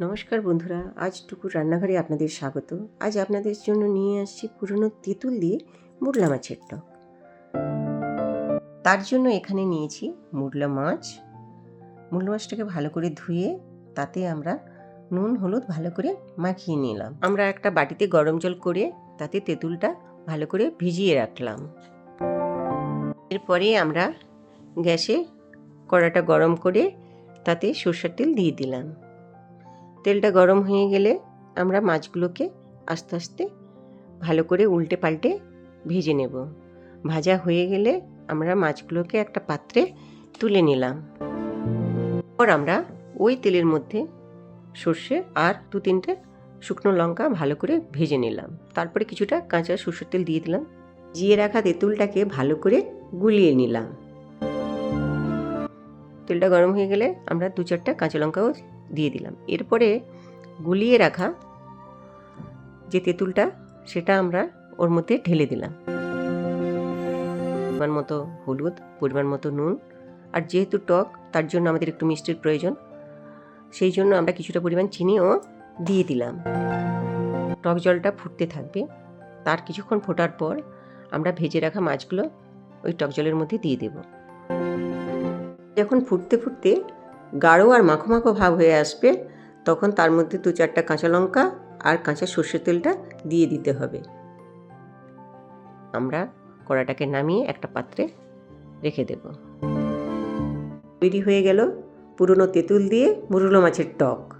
নমস্কার বন্ধুরা, আজ টুকুর রান্নাঘরে আপনাদের স্বাগত। আজ আপনাদের জন্য নিয়ে আসছি পুরনো তেঁতুল দিয়ে মুরলা মাছের টক। তার জন্য এখানে নিয়েছি মুরলা মাছ। মুরলা মাছটাকে ভালো করে ধুয়ে তাতে আমরা নুন, হলুদ ভালো করে মাখিয়ে নিলাম। আমরা একটা বাটিতে গরম জল করে তাতে তেঁতুলটা ভালো করে ভিজিয়ে রাখলাম। এরপরে আমরা গ্যাসে কড়াটা গরম করে তাতে সর্ষের তেল দিয়ে দিলাম। তেলটা গরম হয়ে গেলে আমরা মাছগুলোকে আস্তে আস্তে ভালো করে উল্টে পাল্টে ভেজে নেব। ভাজা হয়ে গেলে আমরা মাছগুলোকে একটা পাত্রে তুলে নিলাম। পর আমরা ওই তেলের মধ্যে সর্ষে আর দু তিনটে শুকনো লঙ্কা ভালো করে ভেজে নিলাম। তারপরে কিছুটা কাঁচা সর্ষের তেল দিয়ে দিলাম। জিয়ে রাখা তেঁতুলটাকে ভালো করে গুলিয়ে নিলাম। তেলটা গরম হয়ে গেলে আমরা দু চারটা কাঁচা লঙ্কাও দিয়ে দিলাম। এরপরে গুলিয়ে রাখা যে তেঁতুলটা, সেটা আমরা ওর মধ্যে ঢেলে দিলাম। পরিমাণ মতো হলুদ, পরিমাণ মতো নুন, আর যেহেতু টক, তার জন্য আমাদের একটু মিষ্টির প্রয়োজন। সেই জন্য আমরা কিছুটা পরিমাণ চিনিও দিয়ে দিলাম। টক জলটা ফুটতে থাকবে। তার কিছুক্ষণ ফোটার পর আমরা ভেজে রাখা মাছগুলো ওই টক জলের মধ্যে দিয়ে দেব। যখন ফুটতে ফুটতে গাঢ় আর মাখো মাখো ভাব হয়ে আসবে, তখন তার মধ্যে দু চারটা কাঁচা লঙ্কা আর কাঁচা সর্ষের তেলটা দিয়ে দিতে হবে। আমরা কড়াটাকে নামিয়ে একটা পাত্রে রেখে দেব। তৈরি হয়ে গেল পুরনো তেঁতুল দিয়ে মুরুলো মাছের টক।